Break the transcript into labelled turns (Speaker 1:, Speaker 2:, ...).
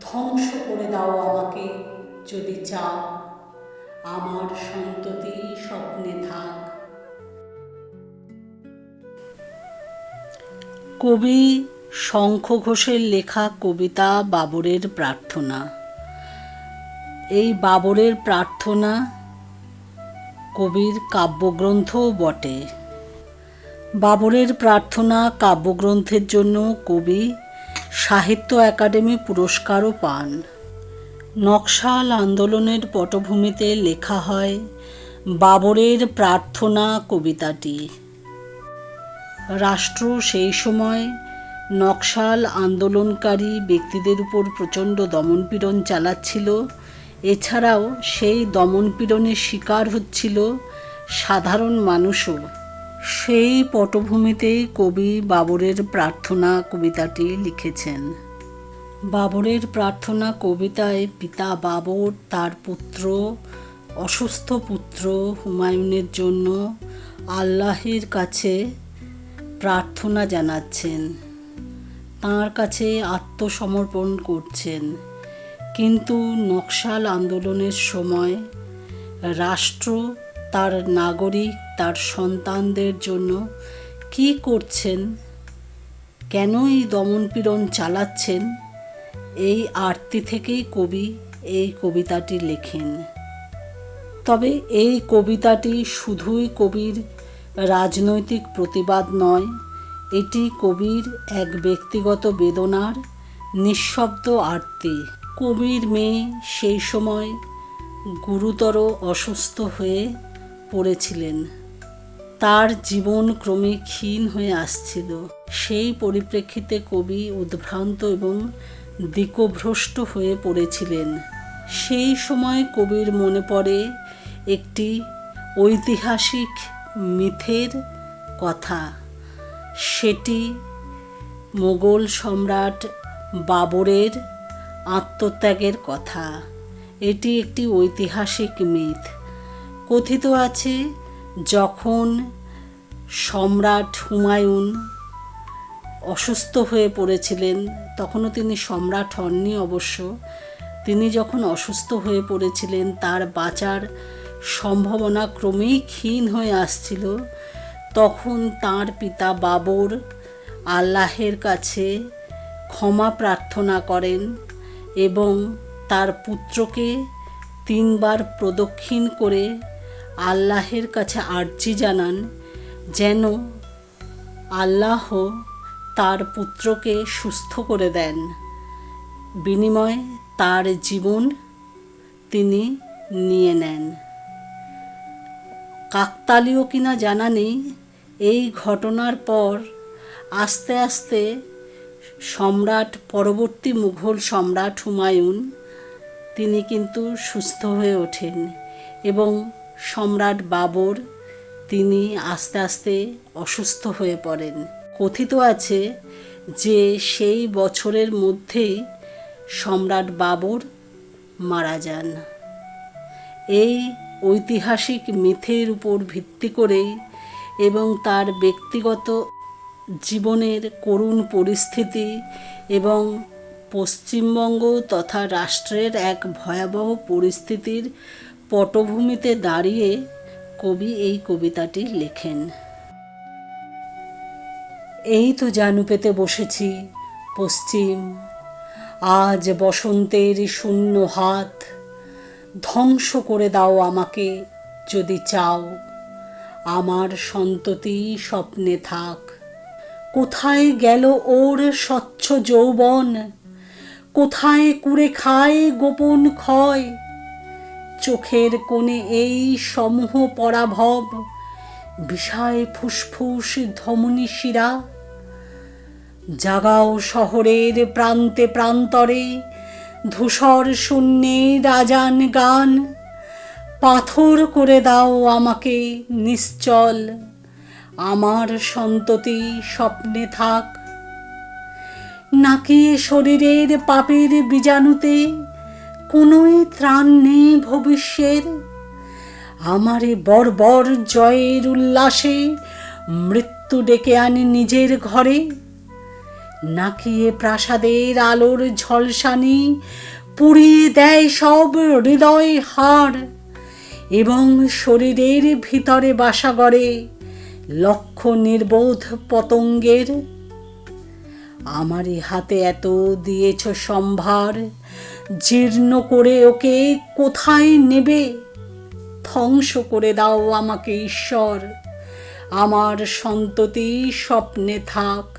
Speaker 1: ধ্বংস করে দাও আমাকে, যদি চাও। আমার সন্ততি স্বপ্নে থাক। কবি শঙ্খ ঘোষের লেখা কবিতা বাবরের প্রার্থনা। এই বাবরের প্রার্থনা কবির কাব্যগ্রন্থও বটে। বাবরের প্রার্থনা কাব্যগ্রন্থের জন্য কবি সাহিত্য একাডেমি পুরস্কারও পান। নকশাল আন্দোলনের পটভূমিতে লেখা হয় বাবরের প্রার্থনা কবিতাটি। রাষ্ট্র সেই সময় নকশাল আন্দোলনকারী ব্যক্তিদের উপর প্রচণ্ড দমনপীড়ন চালাচ্ছিল। এছাড়াও সেই দমনপীড়নের শিকার হচ্ছিল সাধারণ মানুষও। সেই পটভূমিতেই কবি বাবরের প্রার্থনা কবিতাটি লিখেছেন। বাবরের প্রার্থনা কবিতায় পিতা বাবর তার পুত্র, অসুস্থ পুত্র হুমায়ুনের জন্য আল্লাহের কাছে প্রার্থনা জানাচ্ছেন। তাঁর কাছে আত্মসমর্পণ করছেন। কিন্তু নকশাল আন্দোলনের সময় রাষ্ট্র তার নাগরিক তার সন্তানদের জন্য কি করছেন? কেন এই দমনপীড়ন চালাচ্ছেন? এই আরতি থেকেই কবি এই কবিতাটি লেখেন। তবে এই কবিতাটি শুধুই কবির রাজনৈতিক প্রতিবাদ নয়, এটি কবির এক ব্যক্তিগত বেদনার নিঃশব্দ আরতি। কবির মেয়ে সেই সময় গুরুতর অসুস্থ হয়ে পড়েছিলেন। তার জীবন ক্রমে ক্ষীণ হয়ে আসছিল। সেই পরিপ্রেক্ষিতে কবি উদ্ভ্রান্ত এবং দিকভ্রষ্ট হয়ে পড়েছিলেন। সেই সময় কবির মনে পড়ে একটি ঐতিহাসিক মিথের কথা। সেটি মোগল সম্রাট বাবরের আত্মত্যাগের কথা। এটি একটি ঐতিহাসিক মিথ। কথিত আছে যখন সম্রাট হুমায়ুন অসুস্থ হয়ে পড়েছিলেন, তখনও তিনি সম্রাট হননি অবশ্য। তিনি যখন অসুস্থ হয়ে পড়েছিলেন, তার বাঁচার সম্ভাবনা ক্রমেই ক্ষীণ হয়ে আসছিল। তখন তার পিতা বাবর আল্লাহের কাছে ক্ষমা প্রার্থনা করেন এবং তার পুত্রকে তিনবার প্রদক্ষিণ করে আল্লাহের কাছে আর্জি জানান যেন আল্লাহ তার পুত্রকে সুস্থ করে দেন। বিনিময়ে তার জীবন তিনি নিয়ে নেন। কাকতালীয় কিনা জানা নেই, এই ঘটনার পর আস্তে আস্তে সম্রাট, পরবর্তী মুঘল সম্রাট হুমায়ুন, তিনি কিন্তু সুস্থ হয়ে ওঠেন এবং সম্রাট বাবর, তিনি আস্তে আস্তে অসুস্থ হয়ে পড়েন। কথিত আছে যে সেই বছরের মধ্যেই সম্রাট বাবর মারা যান। এই ঐতিহাসিক মিথের উপর ভিত্তি করেই এবং তার ব্যক্তিগত জীবনের করুণ পরিস্থিতি এবং পশ্চিমবঙ্গ তথা রাষ্ট্রের এক ভয়াবহ পরিস্থিতির পটভূমিতে দাঁড়িয়ে কবি এই কবিতাটি লেখেন। এই তো জানু পেতে বসেছি, পশ্চিম। আজ বসন্তের শূন্য হাত। ধ্বংস করে দাও আমাকে, যদি চাও। আমার সন্ততি স্বপ্নে থাক। কোথায় গেল ওর স্বচ্ছ যৌবন? কোথায় কুড়ে খায় গোপন ক্ষয়? চোখের কোণে এই সমূহ পরাভব, বিষায় ফুসফুস ধমনী শিরা। জাগাও শহরের প্রান্তে প্রান্তরে ধূসর শূন্যে রাজান গান। পাথর করে দাও আমাকে নিশ্চল, আমার সন্ততি স্বপ্নে থাক। নাকি শরীরের পাপের বীজাণুতে কোনোই ত্রাণ নেই ভবিষ্যের। আমারে বর্বর জয়ের উল্লাসে মৃত্যু ডেকে আনে নিজের ঘরে। নাকিয়ে প্রাসাদের আলোর ঝলসানি পুড়িয়ে দেয় সব হৃদয় হাড় এবং শরীরের ভিতরে বাসা গড়ে লক্ষ নির্বোধ পতঙ্গের আমারই হাতে এত দিয়েছ সম্ভার, জীর্ণ করে ওকে কোথায় নেবে? ধ্বংস করে দাও আমাকে ঈশ্বর। আমার সন্ততি স্বপ্নে থাক।